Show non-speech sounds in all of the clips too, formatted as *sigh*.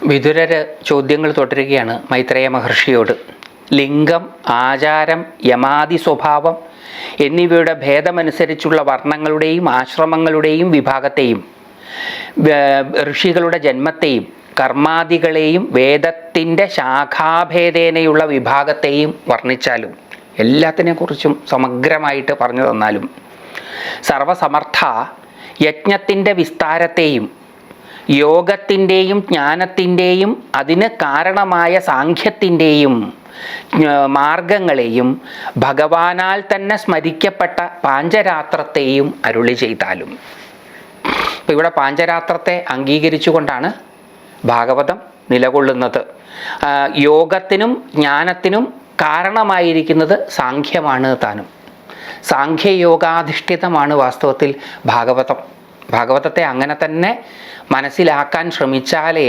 വിതുരര് ചോദ്യങ്ങൾ തുടരുകയാണ് മൈത്രേയ മഹർഷിയോട്. ലിംഗം ആചാരം യമാതി സ്വഭാവം എന്നിവയുടെ ഭേദമനുസരിച്ചുള്ള വർണങ്ങളുടെയും ആശ്രമങ്ങളുടെയും വിഭാഗത്തെയും ഋഷികളുടെ ജന്മത്തെയും കർമാദികളെയും വേദത്തിന്റെ ശാഖാഭേദേനയുള്ള വിഭാഗത്തെയും വർണിച്ചാലും എല്ലാത്തിനെക്കുറിച്ചും സമഗ്രമായിട്ട് പറഞ്ഞു തന്നാലും സർവസമർത്ഥ യജ്ഞത്തിന്റെ വിസ്താരത്തെയും യോഗത്തിന്റെയും ജ്ഞാനത്തിന്റെയും അതിന് കാരണമായ സാഖ്യത്തിന്റെയും മാർഗങ്ങളെയും ഭഗവാനാൽ തന്നെ സ്മരിക്കപ്പെട്ട പാഞ്ചരാത്രത്തെയും അരുളി ചെയ്താലും. അപ്പോൾ ഇവിടെ പാഞ്ചരാത്രത്തെ അംഗീകരിച്ചുകൊണ്ടാണ് ഭാഗവതം നിലകൊള്ളുന്നത്. യോഗത്തിനും ജ്ഞാനത്തിനും കാരണമായിരിക്കുന്നത് സാഖ്യമാണ് താനും. സാഖ്യയോഗാധിഷ്ഠിതമാണ് വാസ്തവത്തിൽ ഭാഗവതം. ഭാഗവതത്തെ അങ്ങനെ തന്നെ മനസ്സിലാക്കാൻ ശ്രമിച്ചാലേ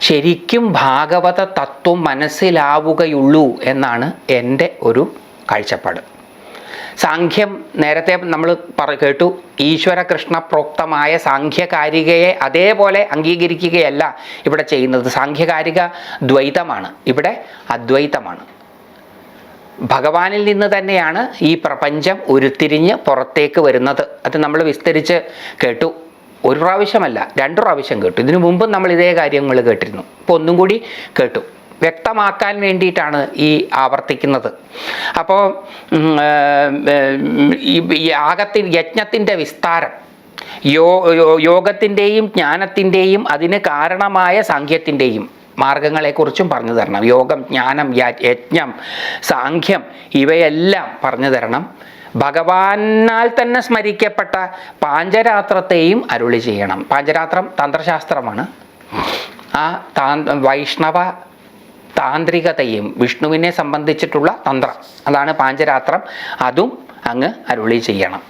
ശരിക്കും ഭാഗവത തത്വം മനസ്സിലാവുകയുള്ളൂ എന്നാണ് എന്റെ ഒരു കാഴ്ചപ്പാട്. സാഖ്യം നേരത്തെ നമ്മൾ പറ കേട്ടു ഈശ്വരകൃഷ്ണ പ്രോക്തമായ സാഖ്യകാരികയെ അതേപോലെ അംഗീകരിക്കുകയല്ല ഇവിടെ ചെയ്യുന്നത്. സാഖ്യകാരിക ദ്വൈതമാണ് ഇവിടെ അദ്വൈതമാണ്. ഭഗവാനിൽ നിന്ന് തന്നെയാണ് ഈ പ്രപഞ്ചം ഉരുത്തിരിഞ്ഞ് പുറത്തേക്ക് വരുന്നത്. അത് നമ്മൾ വിസ്തരിച്ച് കേട്ടു. ഒരു പ്രാവശ്യമല്ല രണ്ടു പ്രാവശ്യം കേട്ടു. ഇതിനു മുമ്പും നമ്മൾ ഇതേ കാര്യങ്ങൾ കേട്ടിരുന്നു. ഇപ്പോൾ ഒന്നും കൂടി കേട്ടു. വ്യക്തമാക്കാൻ വേണ്ടിയിട്ടാണ് ഈ ആവർത്തിക്കുന്നത്. അപ്പോൾ യാഗത്തിൽ യജ്ഞത്തിന്റെ വിസ്താരം യോ- യോഗത്തിന്റെയും ജ്ഞാനത്തിന്റെയും അതിന് കാരണമായ സാഖ്യത്തിന്റെയും മാർഗങ്ങളെക്കുറിച്ചും പറഞ്ഞു തരണം. യോഗം ജ്ഞാനം യജ്ഞം സാഖ്യം ഇവയെല്ലാം പറഞ്ഞു തരണം. ഭഗവാനാൽ തന്നെ സ്മരിക്കപ്പെട്ട പാഞ്ചരാത്രത്തെയും അരുളി ചെയ്യണം. പാഞ്ചരാത്രം തന്ത്രശാസ്ത്രമാണ്. ആ താ വൈഷ്ണവ താന്ത്രികതയും വിഷ്ണുവിനെ സംബന്ധിച്ചിട്ടുള്ള തന്ത്രം. അതാണ് പാഞ്ചരാത്രം. അതും അങ്ങ് അരുളി ചെയ്യണം.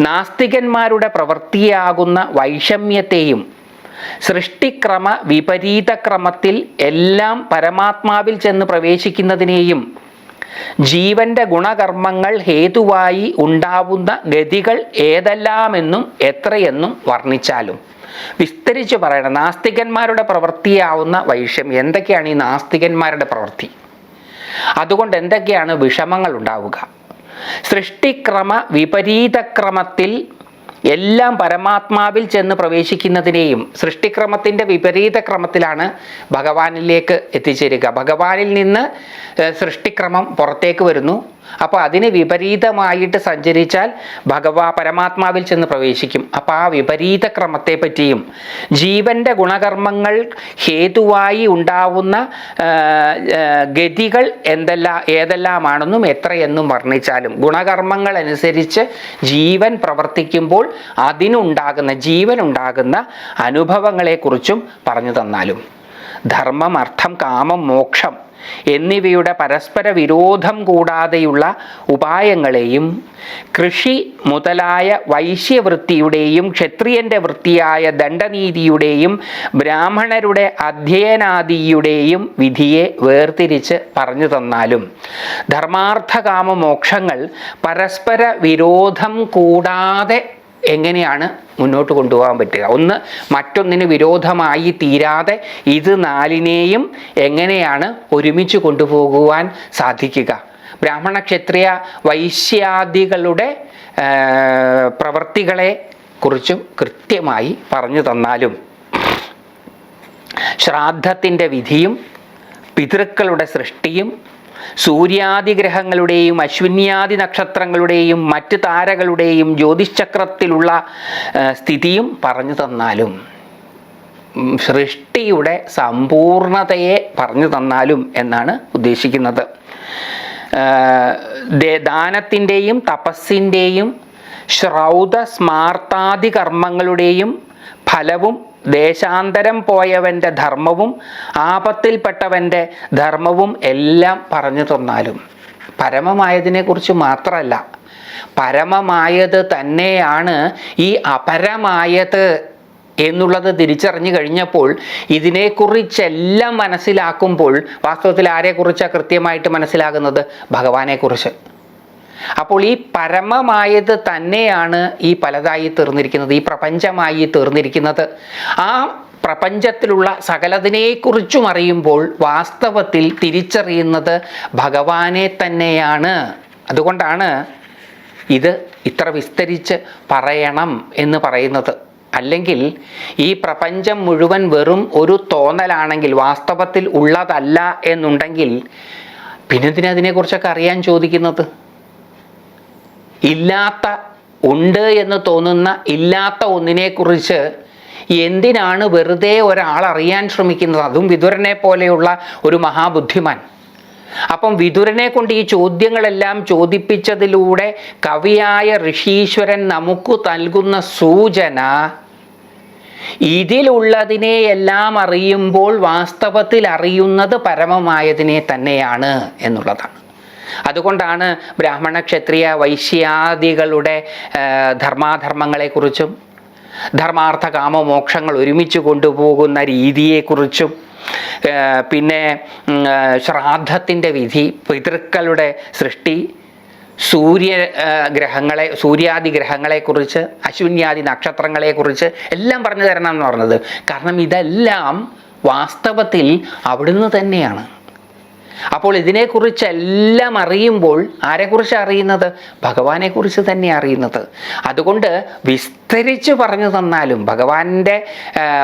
നാസ്തികന്മാരുടെ പ്രവൃത്തിയാകുന്ന വൈഷമ്യത്തെയും സൃഷ്ടിക്രമ വിപരീത ക്രമത്തിൽ എല്ലാം പരമാത്മാവിൽ ചെന്ന് പ്രവേശിക്കുന്നതിനെയും ജീവന്റെ ഗുണകർമ്മങ്ങൾ ഹേതുവായി ഉണ്ടാവുന്ന ഗതികൾ ഏതെല്ലാമെന്നും എത്രയെന്നും വർണിച്ചാലും. വിസ്തരിച്ച് പറയണം നാസ്തികന്മാരുടെ പ്രവൃത്തിയാവുന്ന വൈഷ്യം എന്തൊക്കെയാണ് ഈ നാസ്തികന്മാരുടെ പ്രവൃത്തി? അതുകൊണ്ട് എന്തൊക്കെയാണ് വിഷമങ്ങൾ ഉണ്ടാവുക? സൃഷ്ടിക്രമ വിപരീതക്രമത്തിൽ എല്ലാം പരമാത്മാവിൽ ചെന്ന് പ്രവേശിക്കുന്നതിനെയും സൃഷ്ടിക്രമത്തിന്റെ വിപരീത ക്രമത്തിലാണ് ഭഗവാനിലേക്ക് എത്തിച്ചേരുക. ഭഗവാനിൽ നിന്ന് സൃഷ്ടിക്രമം പുറത്തേക്ക് വരുന്നു. അപ്പോൾ അതിന് വിപരീതമായിട്ട് സഞ്ചരിച്ചാൽ ഭഗവാ പരമാത്മാവിൽ ചെന്ന് പ്രവേശിക്കും. അപ്പോൾ ആ വിപരീത ക്രമത്തെ പറ്റിയും ജീവന്റെ ഗുണകർമ്മങ്ങൾ ഹേതുവായി ഉണ്ടാവുന്ന ഗതികൾ എന്തെല്ലാം ഏതെല്ലാമാണെന്നും എത്രയെന്നും വർണിച്ചാലും ഗുണകർമ്മങ്ങൾ അനുസരിച്ച് ജീവൻ പ്രവർത്തിക്കുമ്പോൾ അതിനുണ്ടാകുന്ന ജീവൻ ജീവനുണ്ടാകുന്ന അനുഭവങ്ങളെക്കുറിച്ചും പറഞ്ഞു തന്നാലും. ധർമ്മം അർത്ഥം കാമം മോക്ഷം എന്നിവയുടെ പരസ്പര വിരോധം കൂടാതെയുള്ള ഉപായങ്ങളെയും കൃഷി മുതലായ വൈശ്യവൃത്തിയുടെയും ക്ഷത്രിയന്റെ വൃത്തിയായ ദണ്ഡനീതിയുടെയും ബ്രാഹ്മണരുടെ അധ്യയനാദിയുടെയും വിധിയെ വേർതിരിച്ച് പറഞ്ഞു തന്നാലും ധർമാർത്ഥകാമ മോക്ഷങ്ങൾ പരസ്പര വിരോധം കൂടാതെ എങ്ങനെയാണ് മുന്നോട്ട് കൊണ്ടുപോകാൻ പറ്റുക? ഒന്ന് മറ്റൊന്നിന് വിരോധമായി തീരാതെ ഇത് നാലിനെയും എങ്ങനെയാണ് ഒരുമിച്ച് കൊണ്ടുപോകുവാൻ സാധിക്കുക? ബ്രാഹ്മണ ക്ഷത്രിയ വൈശ്യാദികളുടെ പ്രവൃത്തികളെ കുറിച്ചും കൃത്യമായി പറഞ്ഞു തന്നാലും ശ്രാദ്ധത്തിന്റെ വിധിയും പിതൃക്കളുടെ സൃഷ്ടിയും സൂര്യാദി ഗ്രഹങ്ങളുടെയും അശ്വിന്യാദി നക്ഷത്രങ്ങളുടെയും മറ്റ് താരകളുടെയും ജ്യോതിശ്ചക്രത്തിലുള്ള സ്ഥിതിയും പറഞ്ഞു തന്നാലും സൃഷ്ടിയുടെ സമ്പൂർണതയെ പറഞ്ഞു തന്നാലും എന്നാണ് ഉദ്ദേശിക്കുന്നത്. ദാനത്തിന്റെയും തപസ്സിന്റെയും ശ്രൗത സ്മാർത്താദി കർമ്മങ്ങളുടെയും ഫലവും ദേശാന്തരം പോയവന്റെ ധർമ്മവും ആപത്തിൽപ്പെട്ടവന്റെ ധർമ്മവും എല്ലാം പറഞ്ഞു തന്നാലും പരമമായതിനെക്കുറിച്ച് മാത്രമല്ല പരമമായത് തന്നെയാണ് ഈ അപരമായത് എന്നുള്ളത് തിരിച്ചറിഞ്ഞു കഴിഞ്ഞപ്പോൾ ഇതിനെക്കുറിച്ചെല്ലാം മനസ്സിലാക്കുമ്പോൾ വാസ്തവത്തിൽ ആരെക്കുറിച്ചാണ് കൃത്യമായിട്ട് മനസ്സിലാകുന്നത്? ഭഗവാനെക്കുറിച്ച്. അപ്പോൾ ഈ പരമമായത് തന്നെയാണ് ഈ പലതായി തീർന്നിരിക്കുന്നത് ഈ പ്രപഞ്ചമായി തീർന്നിരിക്കുന്നത്. ആ പ്രപഞ്ചത്തിലുള്ള സകലതിനെക്കുറിച്ചും അറിയുമ്പോൾ വാസ്തവത്തിൽ തിരിച്ചറിയുന്നത് ഭഗവാനെ തന്നെയാണ്. അതുകൊണ്ടാണ് ഇത് ഇത്ര വിസ്തരിച്ച് പറയണം എന്ന് പറയുന്നത്. അല്ലെങ്കിൽ ഈ പ്രപഞ്ചം മുഴുവൻ വെറും ഒരു തോന്നലാണെങ്കിൽ വാസ്തവത്തിൽ ഉള്ളതല്ല എന്നുണ്ടെങ്കിൽ പിന്നെ അതിനെക്കുറിച്ചൊക്കെ അറിയാൻ ചോദിക്കുന്നത്? ഇല്ലാത്ത ഉണ്ട് എന്ന് തോന്നുന്ന ഇല്ലാത്ത ഒന്നിനെക്കുറിച്ച് എന്തിനാണ് വെറുതെ ഒരാൾ അറിയാൻ ശ്രമിക്കുന്നത്? അതും വിതുരനെ പോലെയുള്ള ഒരു മഹാബുദ്ധിമാൻ. അപ്പം വിതുരനെ കൊണ്ട് ഈ ചോദ്യങ്ങളെല്ലാം ചോദിപ്പിച്ചതിലൂടെ കവിയായ ഋഷീശ്വരൻ നമുക്ക് നൽകുന്ന സൂചന ഇതിലുള്ളതിനെയെല്ലാം അറിയുമ്പോൾ വാസ്തവത്തിൽ അറിയുന്നത് പരമമായതിനെ തന്നെയാണ് എന്നുള്ളതാണ്. അതുകൊണ്ടാണ് ബ്രാഹ്മണ ക്ഷത്രിയ വൈശ്യാദികളുടെ ധർമാധർമ്മങ്ങളെക്കുറിച്ചും ധർമാർത്ഥ കാമ മോക്ഷങ്ങൾ ഒരുമിച്ച് കൊണ്ടുപോകുന്ന രീതിയെക്കുറിച്ചും പിന്നെ ശ്രാദ്ധത്തിന്റെ വിധി പിതൃക്കളുടെ സൃഷ്ടി സൂര്യ ഗ്രഹങ്ങളെ സൂര്യാദി ഗ്രഹങ്ങളെക്കുറിച്ച് അശ്വിന്യാദി നക്ഷത്രങ്ങളെക്കുറിച്ച് എല്ലാം പറഞ്ഞു തരണം എന്ന് പറഞ്ഞത്. കാരണം ഇതെല്ലാം വാസ്തവത്തിൽ അവിടുന്ന് തന്നെയാണ്. അപ്പോൾ ഇതിനെക്കുറിച്ച് എല്ലാം അറിയുമ്പോൾ ആരെക്കുറിച്ച് അറിയുന്നത്? ഭഗവാനെക്കുറിച്ച് തന്നെ അറിയുന്നത്. അതുകൊണ്ട് വിസ്തരിച്ച് പറഞ്ഞു തന്നാലും ഭഗവാന്റെ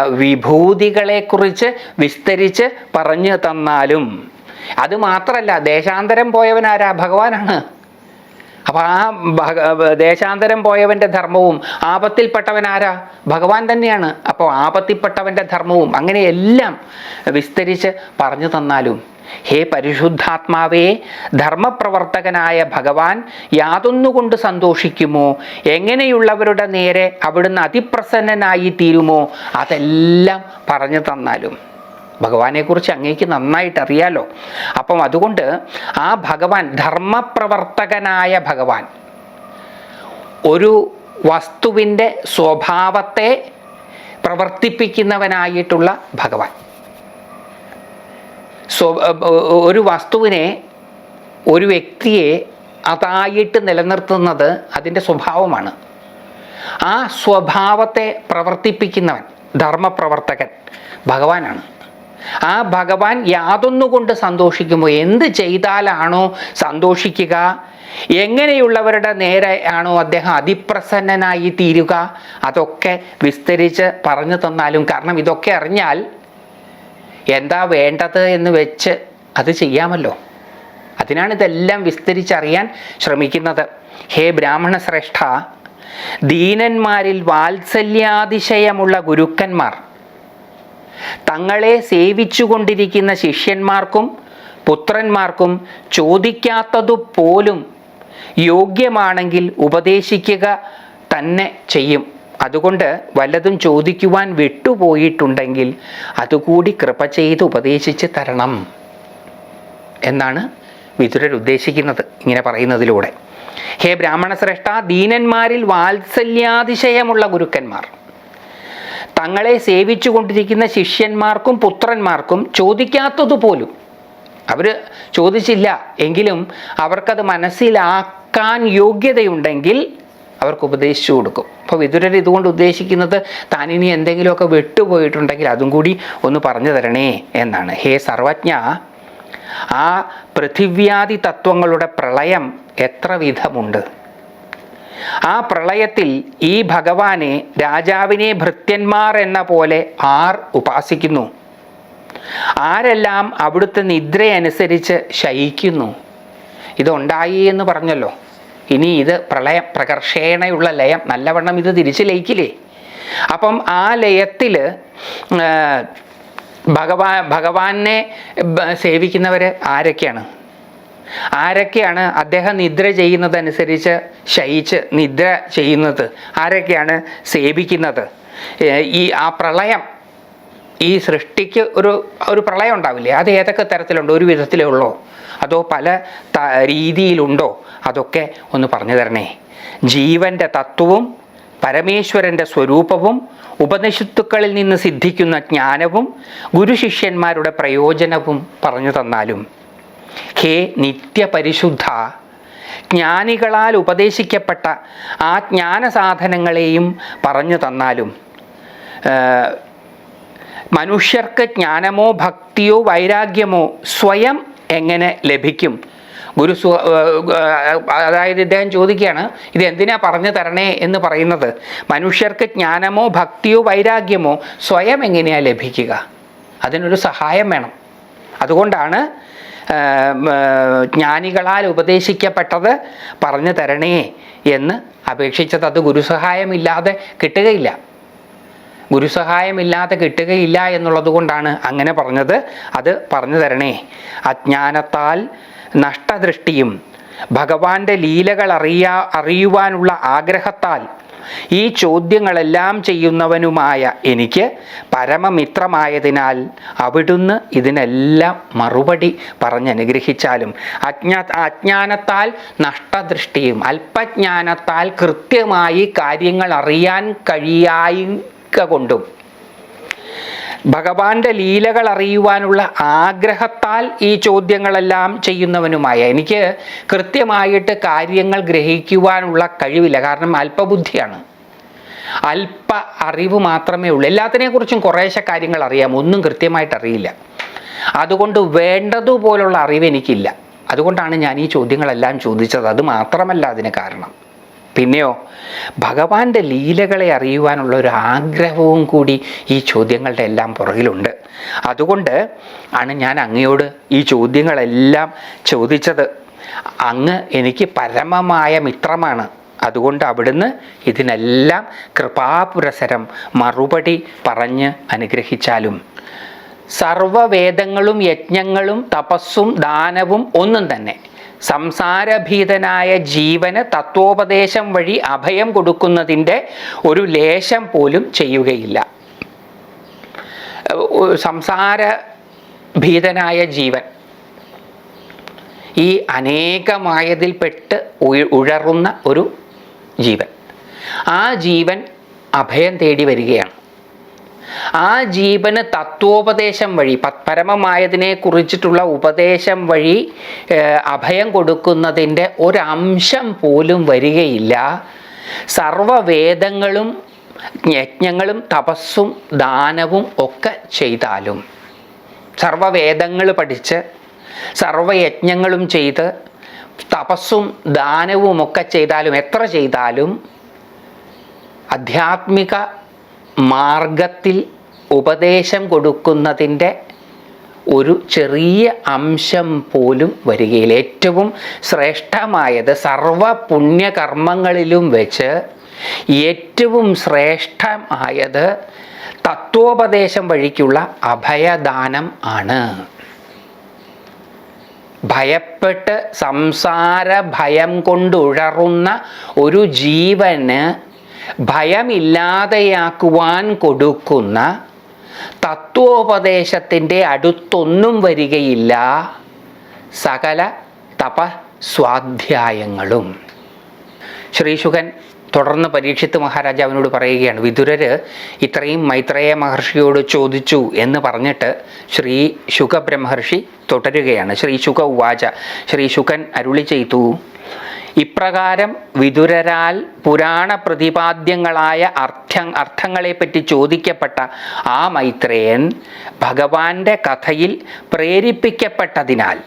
വിഭൂതികളെക്കുറിച്ച് വിസ്തരിച്ച് പറഞ്ഞു തന്നാലും. അത് മാത്രമല്ല ദേശാന്തരം പോയവനാരാ? ഭഗവാനാണ്. അപ്പോൾ ആ ദേശാന്തരം പോയവന്റെ ധർമ്മവും ആപത്തിൽപ്പെട്ടവൻ ആരാ? ഭഗവാൻ തന്നെയാണ്. അപ്പോൾ ആപത്തിൽപ്പെട്ടവന്റെ ധർമ്മവും അങ്ങനെ എല്ലാം വിസ്തരിച്ച് പറഞ്ഞു തന്നാലും ഹേ പരിശുദ്ധാത്മാവേ ധർമ്മപ്രവർത്തകനായ ഭഗവാൻ യാതൊന്നുകൊണ്ട് സന്തോഷിക്കുമോ? എങ്ങനെയുള്ളവരുടെ നേരെ അവിടുന്ന് അതിപ്രസന്നനായി തീരുമോ? അതെല്ലാം പറഞ്ഞു തന്നാലും. ഭഗവാനെക്കുറിച്ച് അങ്ങേക്ക് നന്നായിട്ട് അറിയാലോ അപ്പം അതുകൊണ്ട് ആ ഭഗവാൻ ധർമ്മപ്രവർത്തകനായ ഭഗവാൻ ഒരു വസ്തുവിന്റെ സ്വഭാവത്തെ പ്രവർത്തിപ്പിക്കുന്നവനായിട്ടുള്ള ഭഗവാൻ. സ്വ ഒരു വസ്തുവിനെ ഒരു വ്യക്തിയെ അതായിട്ട് നിലനിർത്തുന്നത് അതിന്റെ സ്വഭാവമാണ്. ആ സ്വഭാവത്തെ പ്രവർത്തിപ്പിക്കുന്നവൻ ധർമ്മപ്രവർത്തകൻ ഭഗവാനാണ്. ആ ഭഗവാൻ യാതൊന്നുകൊണ്ട് സന്തോഷിക്കുമോ? എന്ത് ചെയ്താലാണോ സന്തോഷിക്കുക? എങ്ങനെയുള്ളവരുടെ നേരെ ആണോ അദ്ദേഹം അതിപ്രസന്നനായി തീരുക? അതൊക്കെ വിസ്തരിച്ച് പറഞ്ഞു തന്നാലും കാരണം ഇതൊക്കെ അറിഞ്ഞാൽ എന്താ വേണ്ടത് എന്ന് വെച്ച് അത് ചെയ്യാമല്ലോ. അതിനാണ് ഇതെല്ലാം വിസ്തരിച്ചറിയാൻ ശ്രമിക്കുന്നത്. ഹേ ബ്രാഹ്മണ ശ്രേഷ്ഠ ദീനന്മാരിൽ വാത്സല്യാതിശയമുള്ള ഗുരുക്കന്മാർ തങ്ങളെ സേവിച്ചുകൊണ്ടിരിക്കുന്ന ശിഷ്യന്മാർക്കും പുത്രന്മാർക്കും ചോദിക്കാത്തതുപോലും യോഗ്യമാണെങ്കിൽ ഉപദേശിക്കുക തന്നെ ചെയ്യും. അതുകൊണ്ട് വല്ലതും ചോദിക്കുവാൻ വിട്ടുപോയിട്ടുണ്ടെങ്കിൽ അതുകൂടി കൃപ ചെയ്ത് ഉപദേശിച്ച് തരണം എന്നാണ് വിതുരർ ഉദ്ദേശിക്കുന്നത് ഇങ്ങനെ പറയുന്നതിലൂടെ. ഹേ ബ്രാഹ്മണ ശ്രേഷ്ഠ ദീനന്മാരിൽ വാത്സല്യാതിശയമുള്ള ഗുരുക്കന്മാർ. തങ്ങളെ സേവിച്ചു കൊണ്ടിരിക്കുന്ന ശിഷ്യന്മാർക്കും പുത്രന്മാർക്കും ചോദിക്കാത്തതുപോലും അവർ ചോദിച്ചില്ല. എങ്കിലും അവർക്കത് മനസ്സിലാക്കാൻ യോഗ്യതയുണ്ടെങ്കിൽ അവർക്ക് ഉപദേശിച്ചു കൊടുക്കും. അപ്പോൾ വിതുരർ ഇതുകൊണ്ട് ഉദ്ദേശിക്കുന്നത് താൻ ഇനി എന്തെങ്കിലുമൊക്കെ വിട്ടുപോയിട്ടുണ്ടെങ്കിൽ അതും കൂടി ഒന്ന് പറഞ്ഞു തരണേ എന്നാണ്. ഹേ സർവജ്ഞ ആ പൃഥിവ്യാദി തത്വങ്ങളുടെ പ്രളയം എത്ര വിധമുണ്ട്? ആ പ്രളയത്തിൽ ഈ ഭഗവാനെ രാജാവിനെ ഭൃത്യന്മാർ എന്ന പോലെ ആർ ഉപാസിക്കുന്നു. ആരെല്ലാം അവിടുത്തെ നിദ്രയനുസരിച്ച് ശയിക്കുന്നു. ഇതുണ്ടായി എന്ന് പറഞ്ഞല്ലോ. ഇനി ഇത് പ്രളയം പ്രകർഷേണയുള്ള ലയം നല്ലവണ്ണം ഇത് തിരിച്ചു ലയിക്കില്ലേ അപ്പം ആ ലയത്തിൽ ഭഗവാൻ ഭഗവാനെ സേവിക്കുന്നവർ ആരൊക്കെയാണ്? ആരൊക്കെയാണ് അദ്ദേഹം നിദ്ര ചെയ്യുന്നതനുസരിച്ച് ശയിച്ച് നിദ്ര ചെയ്യുന്നത്? ആരൊക്കെയാണ് സേവിക്കുന്നത്? ഈ ആ പ്രളയം ഈ സൃഷ്ടിക്ക് ഒരു ഒരു പ്രളയം ഉണ്ടാവില്ലേ? അത് ഏതൊക്കെ തരത്തിലുണ്ടോ? ഒരു വിധത്തിലേ ഉള്ളോ? അതോ പല രീതിയിലുണ്ടോ? അതൊക്കെ ഒന്ന് പറഞ്ഞു തരണേ. ജീവന്റെ തത്വവും പരമേശ്വരന്റെ സ്വരൂപവും ഉപനിഷത്തുക്കളിൽ നിന്ന് സിദ്ധിക്കുന്ന ജ്ഞാനവും ഗുരുശിഷ്യന്മാരുടെ പ്രയോജനവും പറഞ്ഞു തന്നാലും ഹേ നിത്യപരിശുദ്ധ ജ്ഞാനികളാൽ ഉപദേശിക്കപ്പെട്ട ആ ജ്ഞാനസാധനങ്ങളെയും പറഞ്ഞു തന്നാലും മനുഷ്യർക്ക് ജ്ഞാനമോ ഭക്തിയോ വൈരാഗ്യമോ സ്വയം എങ്ങനെ ലഭിക്കും? ഗുരു അതായത് ഇദ്ദേഹം ചോദിക്കുകയാണ് ഇത് എന്തിനാ പറഞ്ഞു തരണേ എന്ന് പറയുന്നത്? മനുഷ്യർക്ക് ജ്ഞാനമോ ഭക്തിയോ വൈരാഗ്യമോ സ്വയം എങ്ങനെയാണ് ലഭിക്കുക? അതിനൊരു സഹായം വേണം. അതുകൊണ്ടാണ് ജ്ഞാനികളാൽ ഉപദേശിക്കപ്പെട്ടത് പറഞ്ഞു തരണേ എന്ന് അപേക്ഷിച്ചത് അത് ഗുരുസഹായമില്ലാതെ കിട്ടുകയില്ല. ഗുരുസഹായമില്ലാതെ കിട്ടുകയില്ല എന്നുള്ളത് കൊണ്ടാണ് അങ്ങനെ പറഞ്ഞത്. അത് പറഞ്ഞു തരണേ. അജ്ഞാനത്താൽ നഷ്ടദൃഷ്ടിയും ഭഗവാന്റെ ലീലകൾ അറിയാ അറിയുവാനുള്ള ആഗ്രഹത്താൽ ഈ ചോദ്യങ്ങളെല്ലാം ചെയ്യുന്നവനുമായ എനിക്ക് പരമമിത്രമായതിനാൽ അവിടുന്ന് ഇതിനെല്ലാം മറുപടി പറഞ്ഞനുഗ്രഹിച്ചാലും അജ്ഞാ അജ്ഞാനത്താൽ നഷ്ടദൃഷ്ടിയും അല്പജ്ഞാനത്താൽ കൃത്യമായി കാര്യങ്ങൾ അറിയാൻ കഴിയായി കൊണ്ടും ഭഗവാന്റെ ലീലകൾ അറിയുവാനുള്ള ആഗ്രഹത്താൽ ഈ ചോദ്യങ്ങളെല്ലാം ചെയ്യുന്നവനുമായ. എനിക്ക് കൃത്യമായിട്ട് കാര്യങ്ങൾ ഗ്രഹിക്കുവാനുള്ള കഴിവില്ല. കാരണം അല്പബുദ്ധിയാണ്. അല്പ അറിവ് മാത്രമേ ഉള്ളൂ. എല്ലാത്തിനെക്കുറിച്ചും കുറേശ്ശെ കാര്യങ്ങൾ അറിയാം. ഒന്നും കൃത്യമായിട്ട് അറിയില്ല. അതുകൊണ്ട് വേണ്ടതുപോലുള്ള അറിവ് എനിക്കില്ല. അതുകൊണ്ടാണ് ഞാൻ ഈ ചോദ്യങ്ങളെല്ലാം ചോദിച്ചത്. അത് മാത്രമല്ല അതിന് കാരണം. പിന്നെയോ ഭഗവാന്റെ ലീലകളെ അറിയുവാനുള്ള ഒരു ആഗ്രഹവും കൂടി ഈ ചോദ്യങ്ങളുടെ എല്ലാം പുറകിലുണ്ട്. അതുകൊണ്ട് ആണ് ഞാൻ അങ്ങയോട് ഈ ചോദ്യങ്ങളെല്ലാം ചോദിച്ചത്. അങ്ങ് എനിക്ക് പരമമായ മിത്രമാണ്. അതുകൊണ്ട് അവിടുന്ന് ഇതിനെല്ലാം കൃപാപുരസരം മറുപടി പറഞ്ഞ് അനുഗ്രഹിച്ചാലും സർവവേദങ്ങളും യജ്ഞങ്ങളും തപസ്സും ദാനവും ഒന്നും തന്നെ. സംസാരഭീതനായ ജീവന് തത്വോപദേശം വഴി അഭയം കൊടുക്കുന്നതിന്റെ ഒരു ലേശം പോലും ചെയ്യുകയില്ല. സംസാര ഭീതനായ ജീവൻ ഈ അനേകമായതിൽപ്പെട്ട് ഉഴറുന്ന ഒരു ജീവൻ. ആ ജീവൻ അഭയം തേടി വരികയാണ്. ആ ജീവന് തത്വോപദേശം വഴി പരമമായതിനെ കുറിച്ചിട്ടുള്ള ഉപദേശം വഴി അഭയം കൊടുക്കുന്നതിന്റെ ഒരംശം പോലും വരികയില്ല. സർവവേദങ്ങളും യജ്ഞങ്ങളും തപസ്സും ദാനവും ഒക്കെ ചെയ്താലും സർവവേദങ്ങൾ പഠിച്ച് സർവയജ്ഞങ്ങളും ചെയ്ത് തപസ്സും ദാനവും ഒക്കെ ചെയ്താലും എത്ര ചെയ്താലും ആധ്യാത്മിക മാർഗത്തിൽ ഉപദേശം കൊടുക്കുന്നതിന്റെ ഒരു ചെറിയ അംശം പോലും വരികയില്ല. ഏറ്റവും ശ്രേഷ്ഠമായത് സർവ പുണ്യകർമ്മങ്ങളിലും വെച്ച് ഏറ്റവും ശ്രേഷ്ഠമായത് തത്വോപദേശം വഴിക്കുള്ള അഭയദാനം ആണ്. ഭയപ്പെട്ട് സംസാര ഭയം കൊണ്ടുഴറുന്ന ഒരു ജീവന് ഭയമില്ലാതെയാക്കുവാൻ കൊടുക്കുന്ന തത്വോപദേശത്തിന്റെ അടുത്തൊന്നും വരികയില്ല സകല തപസ്വാധ്യായങ്ങളും. ശ്രീശുഖൻ തുടർന്ന് പരീക്ഷിത്ത് മഹാരാജാവിനോട് പറയുകയാണ് വിതുരര് ഇത്രയും മൈത്രേയ മഹർഷിയോട് ചോദിച്ചു എന്ന് പറഞ്ഞിട്ട് ശ്രീ ശുഖബ്രഹ്മർഷി തുടരുകയാണ്. ശ്രീ ശുഖ ഉവാച ശ്രീ ശുഖൻ അരുളി ചെയ്തു ഇപ്രകാരം വിതുരരാൽ പുരാണ പ്രതിപാദ്യങ്ങളായ അർത്ഥ അർത്ഥങ്ങളെപ്പറ്റി ചോദിക്കപ്പെട്ട ആ മൈത്രേയൻ ഭഗവാന്റെ കഥയിൽ പ്രേരിപ്പിക്കപ്പെട്ടതിനാൽ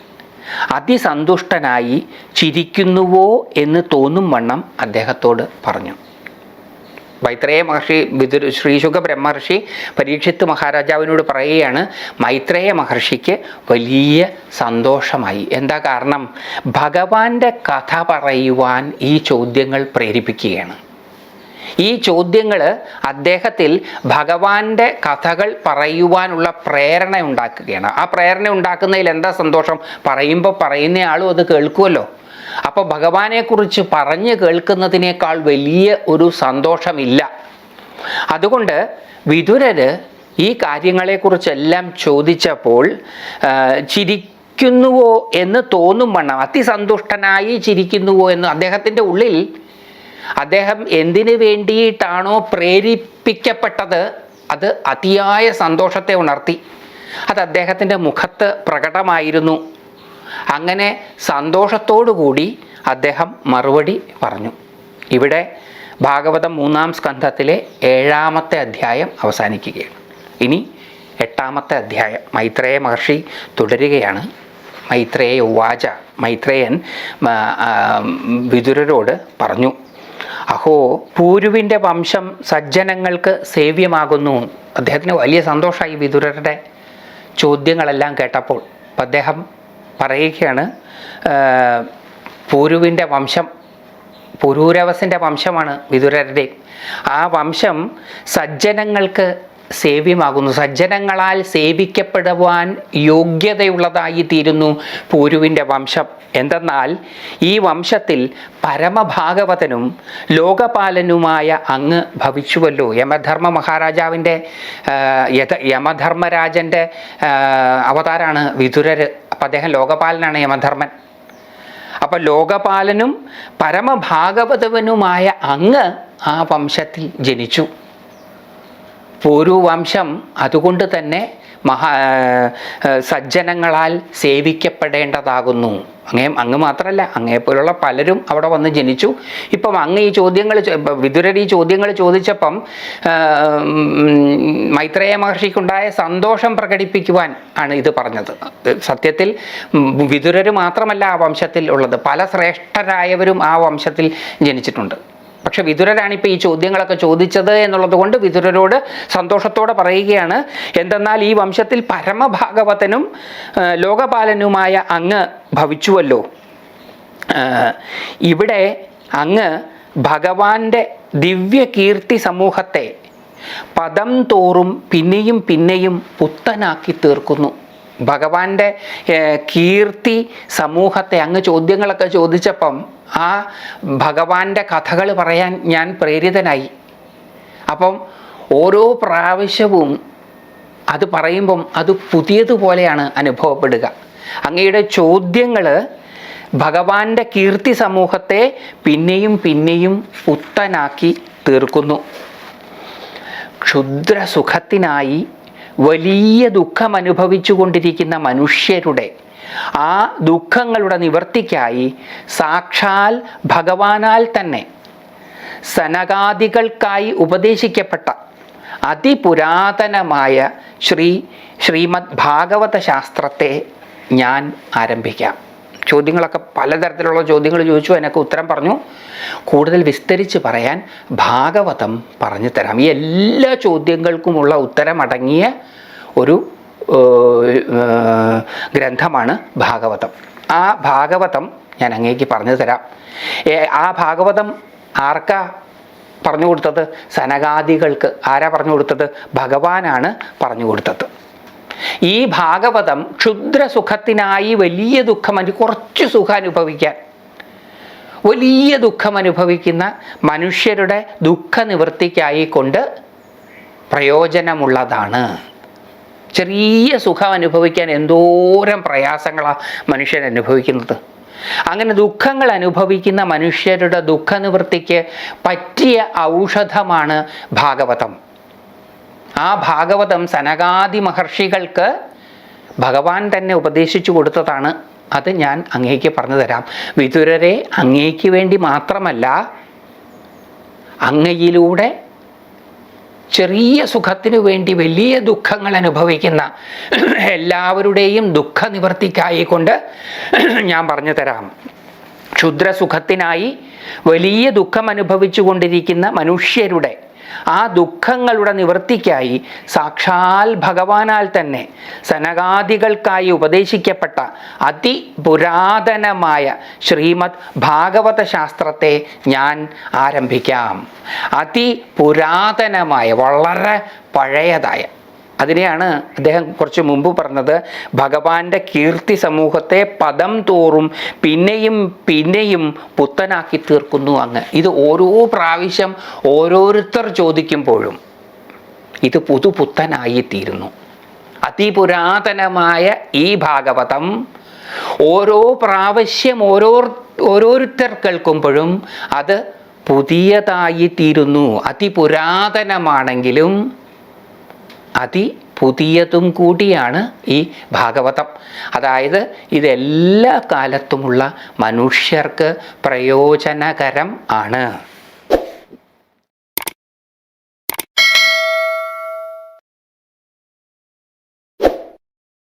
അതിസന്തുഷ്ടനായി ചിരിക്കുന്നുവോ എന്ന് തോന്നും വണ്ണം അദ്ദേഹത്തോട് പറഞ്ഞു. മൈത്രേയ മഹർഷി വിദുര ശ്രീശുഖ ബ്രഹ്മർഷി പരീക്ഷിത്ത് മഹാരാജാവിനോട് പറയുകയാണ് മൈത്രേയ മഹർഷിക്ക് വലിയ സന്തോഷമായി. എന്താ കാരണം? ഭഗവാന്റെ കഥ പറയുവാൻ ഈ ചോദ്യങ്ങൾ പ്രേരിപ്പിക്കുകയാണ്. ഈ ചോദ്യങ്ങൾ അദ്ദേഹത്തിൽ ഭഗവാന്റെ കഥകൾ പറയുവാനുള്ള പ്രേരണ ഉണ്ടാക്കുകയാണ് ആ പ്രേരണ ഉണ്ടാക്കുന്നതിൽ എന്താ സന്തോഷം? പറയുമ്പോൾ പറയുന്നയാളും അത് കേൾക്കുമല്ലോ അപ്പോൾ ഭഗവാനെക്കുറിച്ച് പറഞ്ഞു കേൾക്കുന്നതിനേക്കാൾ വലിയ ഒരു സന്തോഷമില്ല. അതുകൊണ്ട് വിതുരര് ഈ കാര്യങ്ങളെക്കുറിച്ചെല്ലാം ചോദിച്ചപ്പോൾ ചിരി ചിരിക്കുന്നുവോ എന്ന് തോന്നും വണ്ണം അതിസന്തുഷ്ടനായി ചിരിക്കുന്നുവോ എന്ന് അദ്ദേഹത്തിന്റെ ഉള്ളിൽ അദ്ദേഹം എന്തിനു വേണ്ടിയിട്ടാണോ പ്രേരിപ്പിക്കപ്പെട്ടത് അത് അതിയായ സന്തോഷത്തെ ഉണർത്തി. അത് അദ്ദേഹത്തിന്റെ മുഖത്ത് പ്രകടമായിരുന്നു. അങ്ങനെ സന്തോഷത്തോടു കൂടി അദ്ദേഹം മറുപടി പറഞ്ഞു. ഇവിടെ ഭാഗവതം മൂന്നാം സ്കന്ധത്തിലെ ഏഴാമത്തെ അധ്യായം അവസാനിക്കുകയാണ്. ഇനി എട്ടാമത്തെ അധ്യായം. മൈത്രേയ മഹർഷി തുടരുകയാണ്. മൈത്രേയ ഉവാച മൈത്രേയൻ വിതുരരോട് പറഞ്ഞു അഹോ പൂരുവിന്റെ വംശം സജ്ജനങ്ങൾക്ക് സേവ്യമാകുന്നു. അദ്ദേഹത്തിന് വലിയ സന്തോഷമായി വിതുരരുടെ ചോദ്യങ്ങളെല്ലാം കേട്ടപ്പോൾ അപ്പം അദ്ദേഹം പറയുകയാണ് പൂരുവിന്റെ വംശം പുരൂരവസിന്റെ വംശമാണ് വിതുരരുടെ ആ വംശം സജ്ജനങ്ങൾക്ക് സേവ്യമാകുന്നു. സജ്ജനങ്ങളാൽ സേവിക്കപ്പെടുവാൻ യോഗ്യതയുള്ളതായി തീരുന്നു പൂരുവിന്റെ വംശം. എന്തെന്നാൽ ഈ വംശത്തിൽ പരമഭാഗവതനും ലോകപാലനുമായ അങ്ങ് ഭവിച്ചുവല്ലോ. യമധർമ്മ മഹാരാജാവിന്റെ യമധർമ്മരാജന്റെ അവതാരാണ് വിതുരർ അപ്പം അദ്ദേഹം ലോകപാലനാണ് യമധർമ്മൻ. അപ്പം ലോകപാലനും പരമഭാഗവതവനുമായ അങ്ങ് ആ വംശത്തിൽ ജനിച്ചു. പൂർവവംശം അതുകൊണ്ട് തന്നെ മഹാ സജ്ജനങ്ങളാൽ സേവിക്കപ്പെടേണ്ടതാകുന്നു. അങ്ങേ അങ്ങ് മാത്രമല്ല അങ്ങേപ്പോലുള്ള പലരും അവിടെ വന്ന് ജനിച്ചു. ഇപ്പം അങ്ങ് ഈ ചോദ്യങ്ങൾ വിതുരർ ഈ ചോദ്യങ്ങൾ ചോദിച്ചപ്പം മൈത്രേയ മഹർഷിക്കുണ്ടായ സന്തോഷം പ്രകടിപ്പിക്കുവാൻ ആണ് ഇത് പറഞ്ഞത്. സത്യത്തിൽ വിദുരർ മാത്രമല്ല ആ വംശത്തിൽ ഉള്ളത്. പല ശ്രേഷ്ഠരായവരും ആ വംശത്തിൽ ജനിച്ചിട്ടുണ്ട്. പക്ഷെ വിതുരരാണ് ഇപ്പോൾ ഈ ചോദ്യങ്ങളൊക്കെ ചോദിച്ചത് എന്നുള്ളത് കൊണ്ട് വിതുരരോട് സന്തോഷത്തോടെ പറയുകയാണ്. എന്തെന്നാൽ ഈ വംശത്തിൽ പരമഭാഗവതനും ലോകപാലനുമായ അങ്ങ് ഭവിച്ചുവല്ലോ. ഇവിടെ അങ്ങ് ഭഗവാന്റെ ദിവ്യ കീർത്തി സമൂഹത്തെ പദം തോറും പിന്നെയും പിന്നെയും പുത്തനാക്കി തീർക്കുന്നു. ഭഗവാന്റെ കീർത്തി സമൂഹത്തെ അങ്ങ് ചോദ്യങ്ങളൊക്കെ ചോദിച്ചപ്പം ആ ഭഗവാന്റെ കഥകൾ പറയാൻ ഞാൻ പ്രേരിതനായി. അപ്പം ഓരോ പ്രാവശ്യവും അത് പറയുമ്പം അത് പുതിയതുപോലെയാണ് അനുഭവപ്പെടുക. അങ്ങയുടെ ചോദ്യങ്ങൾ ഭഗവാന്റെ കീർത്തി സമൂഹത്തെ പിന്നെയും പിന്നെയും പുത്തനാക്കി തീർക്കുന്നു. ക്ഷുദ്ര സുഖത്തിനായി വലിയ ദുഃഖം അനുഭവിച്ചു കൊണ്ടിരിക്കുന്ന മനുഷ്യരുടെ ആ ദുഃഖങ്ങളുടെ നിവർത്തിക്കായി സാക്ഷാൽ ഭഗവാനാൽ തന്നെ സനകാദികൾക്കായി ഉപദേശിക്കപ്പെട്ട അതിപുരാതനമായ ശ്രീ ശ്രീമദ് ഭാഗവത ശാസ്ത്രത്തെ ഞാൻ ആരംഭിക്കാം. ചോദ്യങ്ങളൊക്കെ പലതരത്തിലുള്ള ചോദ്യങ്ങൾ ചോദിച്ചു അതിനൊക്കെ ഉത്തരം പറഞ്ഞു. കൂടുതൽ വിസ്തരിച്ച് പറയാൻ ഭാഗവതം പറഞ്ഞു തരാം. ഈ എല്ലാ ചോദ്യങ്ങൾക്കുമുള്ള ഉത്തരമടങ്ങിയ ഒരു ഗ്രന്ഥമാണ് ഭാഗവതം. ആ ഭാഗവതം ഞാൻ അങ്ങേക്ക് പറഞ്ഞു തരാം. ആ ഭാഗവതം ആർക്കാ പറഞ്ഞു കൊടുത്തത്? സനകാദികൾക്ക്. ആരാ പറഞ്ഞു കൊടുത്തത്? ഭഗവാനാണ് പറഞ്ഞു കൊടുത്തത്. ഈ ഭാഗവതം ക്ഷുദ്രസുഖത്തിനായി വലിയ ദുഃഖം അനു കുറച്ച് സുഖം അനുഭവിക്കാൻ വലിയ ദുഃഖം അനുഭവിക്കുന്ന മനുഷ്യരുടെ ദുഃഖ നിവൃത്തിക്കായി കൊണ്ട് പ്രയോജനമുള്ളതാണ്. ചെറിയ സുഖം അനുഭവിക്കാൻ എന്തോരം പ്രയാസങ്ങളാണ് മനുഷ്യൻ അനുഭവിക്കുന്നത്. അങ്ങനെ ദുഃഖങ്ങൾ അനുഭവിക്കുന്ന മനുഷ്യരുടെ ദുഃഖനിവൃത്തിക്ക് പറ്റിയ ഔഷധമാണ് ഭാഗവതം. ആ ഭാഗവതം സനകാദി മഹർഷികൾക്ക് ഭഗവാൻ തന്നെ ഉപദേശിച്ചു കൊടുത്തതാണ്. അത് ഞാൻ അങ്ങേക്ക് പറഞ്ഞു തരാം. വിതുരരെ അങ്ങേക്ക് വേണ്ടി മാത്രമല്ല അങ്ങയിലൂടെ ചെറിയ സുഖത്തിനു വേണ്ടി വലിയ ദുഃഖങ്ങൾ അനുഭവിക്കുന്ന *clears throat* എല്ലാവരുടെയും ദുഃഖ നിവർത്തിക്കായിക്കൊണ്ട് *clears throat* ഞാൻ പറഞ്ഞു തരാം. ക്ഷുദ്രസുഖത്തിനായി വലിയ ദുഃഖം അനുഭവിച്ചു കൊണ്ടിരിക്കുന്ന മനുഷ്യരുടെ ആ ദുഃഖങ്ങളുടെ നിവൃത്തിക്കായി സാക്ഷാൽ ഭഗവാനാൽ തന്നെ സനകാദികൾക്കായി ഉപദേശിക്കപ്പെട്ട അതിപുരാതനമായ ശ്രീമദ് ഭാഗവത ശാസ്ത്രത്തെ ഞാൻ ആരംഭിക്കാം. അതിപുരാതനമായ വളരെ പഴയതായ അതിനെയാണ് അദ്ദേഹം കുറച്ച് മുമ്പ് പറഞ്ഞത്. ഭഗവാന്റെ കീർത്തി സമൂഹത്തെ പദം തോറും പിന്നെയും പിന്നെയും പുത്തനാക്കി തീർക്കുന്നു അങ്ങ്. ഇത് ഓരോ പ്രാവശ്യം ഓരോരുത്തർ ചോദിക്കുമ്പോഴും ഇത് പുതുപുത്തനായി തീരുന്നു. അതിപുരാതനമായ ഈ ഭാഗവതം ഓരോ പ്രാവശ്യം ഓരോ ഓരോരുത്തർ കേൾക്കുമ്പോഴും അത് പുതിയതായി തീരുന്നു. അതിപുരാതനമാണെങ്കിലും അതി പുതിയതും കൂടിയാണ് ഈ ഭാഗവതം. അതായത് ഇതെല്ലാ കാലത്തുമുള്ള മനുഷ്യർക്ക് പ്രയോജനകരം ആണ്.